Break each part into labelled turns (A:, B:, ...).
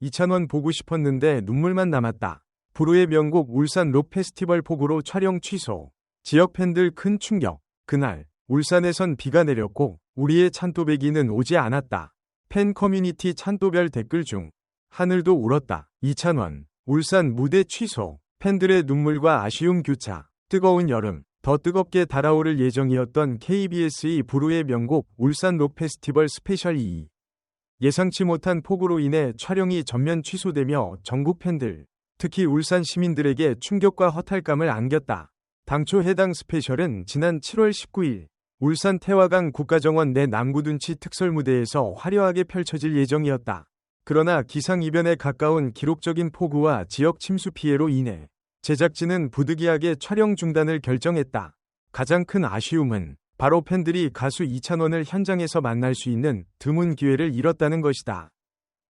A: 이찬원 보고 싶었는데 눈물만 남았다. 불후의 명곡 울산 록 페스티벌 폭우로 촬영 취소. 지역 팬들 큰 충격. 그날 울산에선 비가 내렸고 우리의 찬또배기는 오지 않았다. 팬 커뮤니티 찬또별 댓글 중 하늘도 울었다. 이찬원 울산 무대 취소. 팬들의 눈물과 아쉬움 교차. 뜨거운 여름. 더 뜨겁게 달아오를 예정이었던 KBS의 불후의 명곡 울산 록 페스티벌 스페셜 2. 예상치 못한 폭우로 인해 촬영이 전면 취소되며 전국 팬들, 특히 울산 시민들에게 충격과 허탈감을 안겼다. 당초 해당 스페셜은 지난 7월 19일 울산 태화강 국가정원 내 남구둔치 특설무대에서 화려하게 펼쳐질 예정이었다. 그러나 기상이변에 가까운 기록적인 폭우와 지역 침수 피해로 인해 제작진은 부득이하게 촬영 중단을 결정했다. 가장 큰 아쉬움은 바로 팬들이 가수 이찬원을 현장에서 만날 수 있는 드문 기회를 잃었다는 것이다.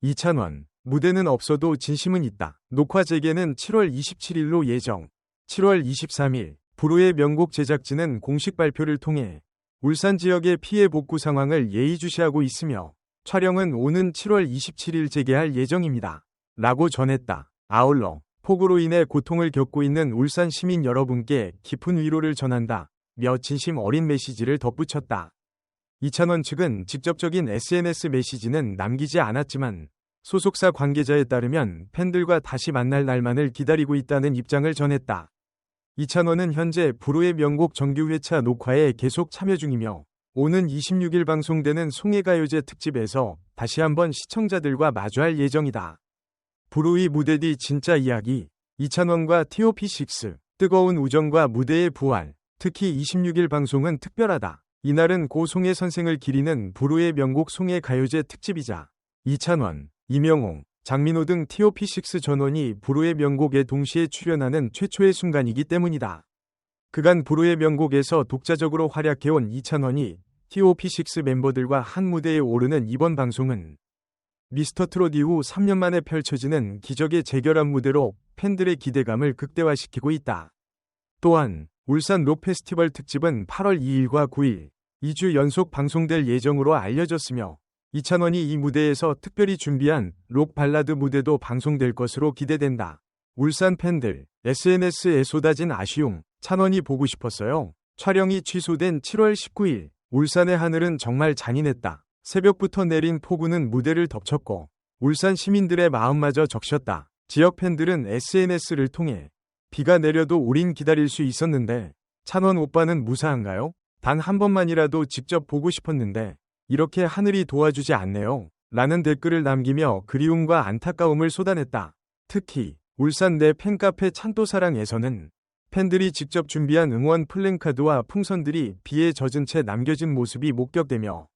A: 이찬원, 무대는 없어도 진심은 있다. 녹화 재개는 7월 27일로 예정. 7월 23일, 불후의 명곡 제작진은 공식 발표를 통해 울산 지역의 피해 복구 상황을 예의주시하고 있으며 촬영은 오는 7월 27일 재개할 예정입니다. 라고 전했다. 아울러 폭우로 인해 고통을 겪고 있는 울산 시민 여러분께 깊은 위로를 전한다. 며 진심 어린 메시지를 덧붙였다. 이찬원 측은 직접적인 SNS 메시지는 남기지 않았지만 소속사 관계자에 따르면 팬들과 다시 만날 날만을 기다리고 있다는 입장을 전했다. 이찬원은 현재 불후의 명곡 정규 회차 녹화에 계속 참여 중이며 오는 26일 방송되는 송해가요제 특집에서 다시 한번 시청자들과 마주할 예정이다. 불후의 무대 뒤 진짜 이야기 이찬원과 TOP6 뜨거운 우정과 무대의 부활 특히 26일 방송은 특별하다. 이날은 고 송해 선생을 기리는 불후의 명곡 송해 가요제 특집이자 이찬원, 이명홍, 장민호 등 TOP6 전원이 불후의 명곡에 동시에 출연하는 최초의 순간이기 때문이다. 그간 불후의 명곡에서 독자적으로 활약해온 이찬원이 TOP6 멤버들과 한 무대에 오르는 이번 방송은 미스터 트롯 이후 3년 만에 펼쳐지는 기적의 재결합 무대로 팬들의 기대감을 극대화시키고 있다. 또한 울산 록 페스티벌 특집은 8월 2일과 9일 2주 연속 방송될 예정으로 알려졌으며 이찬원이 이 무대에서 특별히 준비한 록 발라드 무대도 방송될 것으로 기대된다. 울산 팬들 SNS에 쏟아진 아쉬움 찬원이 보고 싶었어요. 촬영이 취소된 7월 19일 울산의 하늘은 정말 잔인했다. 새벽부터 내린 폭우는 무대를 덮쳤고 울산 시민들의 마음마저 적셨다. 지역 팬들은 SNS를 통해 비가 내려도 우린 기다릴 수 있었는데 찬원 오빠는 무사한가요? 단 한 번만이라도 직접 보고 싶었는데 이렇게 하늘이 도와주지 않네요. 라는 댓글을 남기며 그리움과 안타까움을 쏟아냈다. 특히 울산 내 팬카페 찬또사랑에서는 팬들이 직접 준비한 응원 플랜카드와 풍선들이 비에 젖은 채 남겨진 모습이 목격되며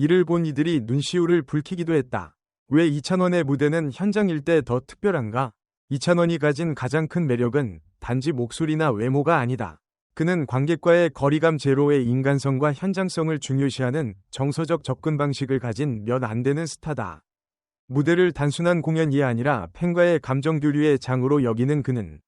A: 이를 본 이들이 눈시울을 붉히기도 했다. 왜 이찬원의 무대는 현장일 때 더 특별한가? 이찬원이 가진 가장 큰 매력은 단지 목소리나 외모가 아니다. 그는 관객과의 거리감 제로의 인간성과 현장성을 중요시하는 정서적 접근 방식을 가진 몇 안 되는 스타다. 무대를 단순한 공연이 아니라 팬과의 감정 교류의 장으로 여기는 그는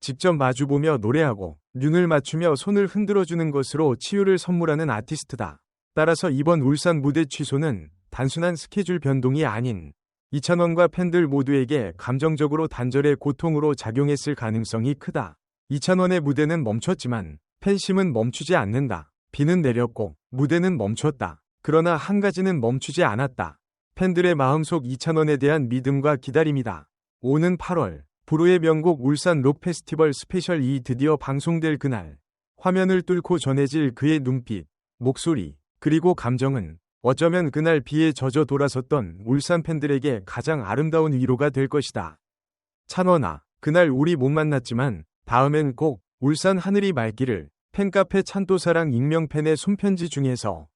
A: 직접 마주보며 노래하고 눈을 맞추며 손을 흔들어주는 것으로 치유를 선물하는 아티스트다. 따라서 이번 울산 무대 취소는 단순한 스케줄 변동이 아닌 이찬원과 팬들 모두에게 감정적으로 단절의 고통으로 작용했을 가능성이 크다. 이찬원의 무대는 멈췄지만 팬심은 멈추지 않는다. 비는 내렸고 무대는 멈췄다. 그러나 한 가지는 멈추지 않았다. 팬들의 마음속 이찬원에 대한 믿음과 기다림이다. 오는 8월 불후의 명곡 울산 록 페스티벌 스페셜 2 드디어 방송될 그날 화면을 뚫고 전해질 그의 눈빛, 목소리, 그리고 감정은 어쩌면 그날 비에 젖어 돌아섰던 울산 팬들에게 가장 아름다운 위로가 될 것이다. 찬원아, 그날 우리 못 만났지만 다음엔 꼭 울산 하늘이 맑기를 팬카페 찬또사랑 익명팬의 손편지 중에서